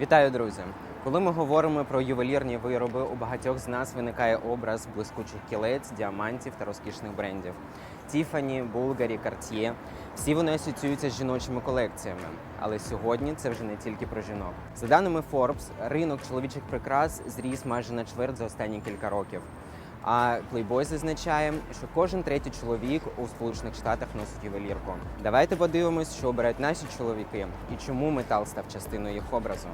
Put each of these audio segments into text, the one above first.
Вітаю, друзі! Коли ми говоримо про ювелірні вироби, у багатьох з нас виникає образ блискучих кілець, діамантів та розкішних брендів. Тіфані, Булгарі, Cartier – всі вони асоціюються з жіночими колекціями. Але сьогодні це вже не тільки про жінок. За даними Forbes, ринок чоловічих прикрас зріс майже на чверть за останні кілька років. А Playboy зазначає, що кожен третій чоловік у Сполучених Штатах носить ювелірку. Давайте подивимось, що обирають наші чоловіки і чому метал став частиною їх образу.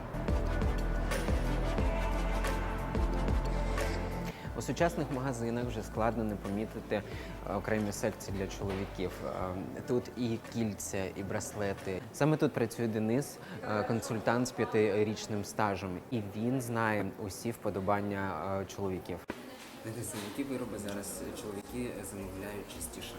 У сучасних магазинах вже складно не помітити е, окремі секції для чоловіків. Е, Тут і кільця, і браслети. Саме тут працює Денис, е, консультант з п'ятирічним стажем, і він знає усі вподобання чоловіків. Денисе, які вироби зараз чоловіки замовляють частіше?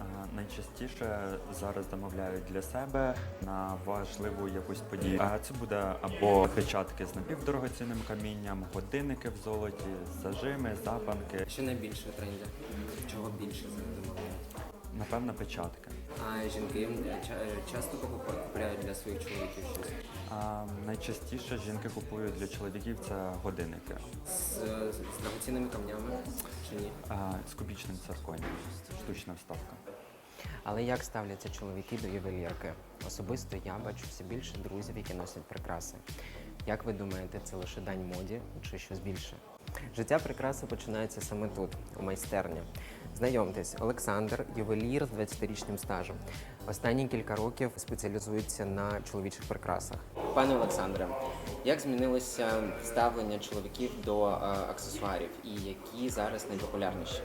Е, Найчастіше зараз замовляють для себе на важливу якусь подію. А Це буде або печатки з напівдорогоцінним камінням, годинники в золоті, зажими, запанки. Що найбільше в тренді? Чого більше замовляють? Напевно, печатки. А жінки е, часто купують для своїх чоловіків щось? А найчастіше жінки купують для чоловіків це годинники З, з драгоцінними камнями чи ні? а, з кубічним цирконієм, штучна вставка. Але як ставляться чоловіки до ювелірки? Особисто я бачу все більше друзів, які носять прикраси. Як ви думаєте, це лише дань моді чи щось більше? Життя прикраси починається саме тут, у майстерні. Знайомтесь, Олександр, ювелір з 20-річним стажем. Останні кілька років спеціалізується на чоловічих прикрасах. Пане Олександре, як змінилося ставлення чоловіків до е, аксесуарів і які зараз найпопулярніші?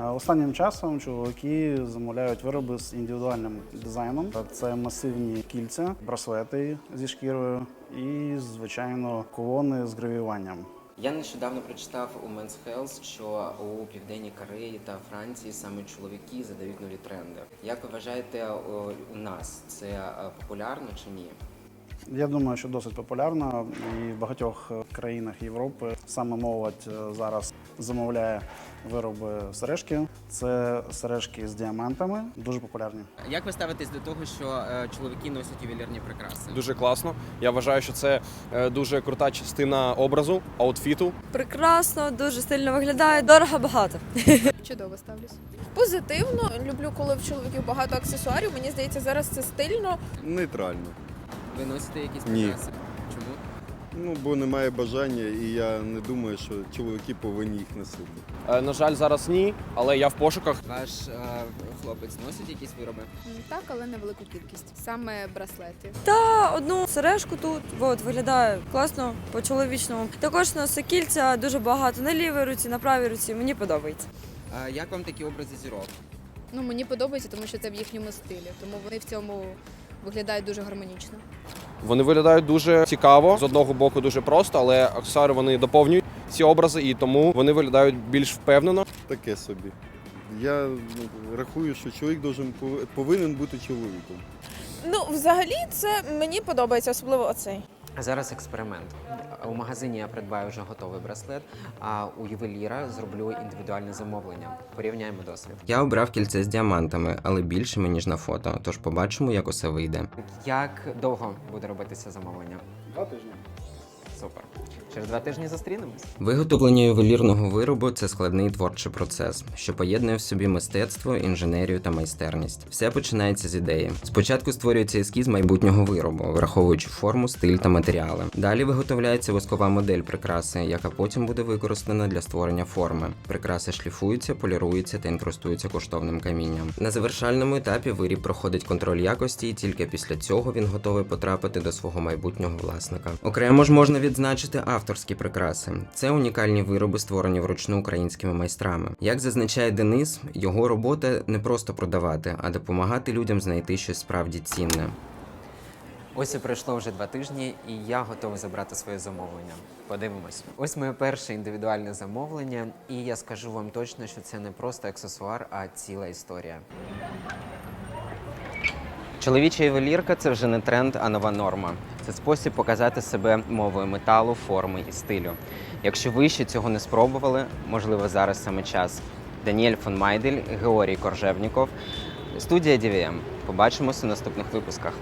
Е, Останнім часом чоловіки замовляють вироби з індивідуальним дизайном. Це масивні кільця, браслети зі шкірою і, звичайно, колони з гравіюванням. Я нещодавно прочитав у Men's Health, що у південній Кореї та Франції саме чоловіки задають нові тренди. Як ви вважаєте, у нас це е, популярно чи ні? Я думаю, що досить популярно і в багатьох е, країнах Європи саме молодь е, зараз замовляє вироби сережки. Це сережки з діамантами, дуже популярні. Як ви ставитесь до того, що е, чоловіки носять ювелірні прикраси? Дуже класно. Я вважаю, що це дуже крута частина образу, аутфіту. Прекрасно, дуже стильно виглядає, дорого багато. Чудово ставлюсь. Позитивно люблю, коли в чоловіків багато аксесуарів. Мені здається, зараз це стильно. Нейтрально. Ви носите якісь Ні. прикраси? Чому? Ну, бо немає бажання, і я не думаю, що чоловіки повинні їх носити. Е, На жаль, зараз ні, але я в пошуках. Ваш е, хлопець носить якісь вироби? М, Так, але невелику кількість. Саме браслети. Та одну сережку тут от, виглядає класно по-чоловічному. Також носи кільця дуже багато на лівій руці, на правій руці. Мені подобається. А як вам такі образи зірок? Ну мені подобається, тому що це в їхньому стилі. Тому вони в цьому виглядають дуже гармонічно. Вони виглядають дуже цікаво. З одного боку дуже просто, але аксесуари вони доповнюють ці образи, і тому вони виглядають більш впевнено. Таке собі. Я ну, рахую, що чоловік должен, повинен бути чоловіком. Ну, взагалі, це мені подобається, особливо оцей. Зараз експеримент. У магазині я придбаю вже готовий браслет, а у ювеліра зроблю індивідуальне замовлення. Порівняємо досвід. Я обрав кільце з діамантами, але більшими ніж на фото. Тож побачимо, як усе вийде. Як довго буде робитися замовлення? Два тижні. Супер. Через два тижні зустрінемось. Виготовлення ювелірного виробу це складний творчий процес, що поєднує в собі мистецтво, інженерію та майстерність. Все починається з ідеї. Спочатку створюється ескіз майбутнього виробу, враховуючи форму, стиль та матеріали. Далі виготовляється воскова модель прикраси, яка потім буде використана для створення форми. Прикраси шліфуються, поліруються та інкрустуються коштовним камінням. На завершальному етапі виріб проходить контроль якості, і тільки після цього він готовий потрапити до свого майбутнього власника. Окремо ж можна відзначити авторські прикраси. Це унікальні вироби, створені вручну українськими майстрами. Як зазначає Денис, його робота не просто продавати, а допомагати людям знайти щось справді цінне. Ось і пройшло вже два тижні, і я готовий забрати своє замовлення. Подивимось. Ось моє перше індивідуальне замовлення, і я скажу вам точно, що це не просто аксесуар, а ціла історія. Чоловіча ювелірка це вже не тренд, а нова норма. Це спосіб показати себе мовою металу, форми і стилю. Якщо ви ще цього не спробували, можливо, зараз саме час. Даніель фон Майдель, Георгій Коржевніков, студія DVM. Побачимося у наступних випусках.